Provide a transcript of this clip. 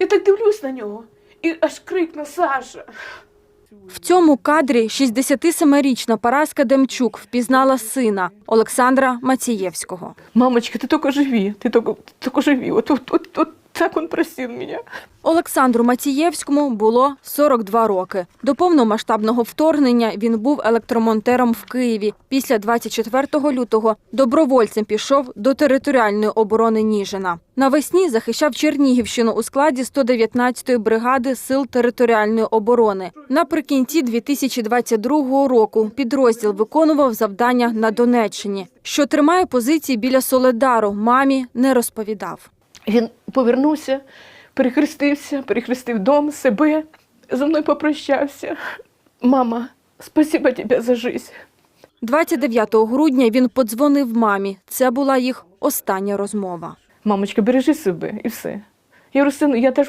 Я так дивлюсь на нього і аж крикну Саша. В цьому кадрі 67-річна Параска Демчук впізнала сина Олександра Мацієвського. Мамочка, ти тільки живі, ти тільки, тільки живі. От, от, от, от так він просив мене. Олександру Мацієвському було 42 роки. До повномасштабного вторгнення він був електромонтером в Києві. Після 24 лютого добровольцем пішов до територіальної оборони Ніжина. Навесні захищав Чернігівщину у складі 119-ї бригади сил територіальної оборони. Наприкінці 2022 року підрозділ виконував завдання на Донеччині. Що тримає позиції біля Соледару, мамі не розповідав. Він повернувся, перехрестився, перехрестив дом, себе, зі мною попрощався. Мама, спасибо тебе за життя. 29 грудня він подзвонив мамі. Це була їх остання розмова. Мамочка, бережи себе і все. Я говорю, сину, я теж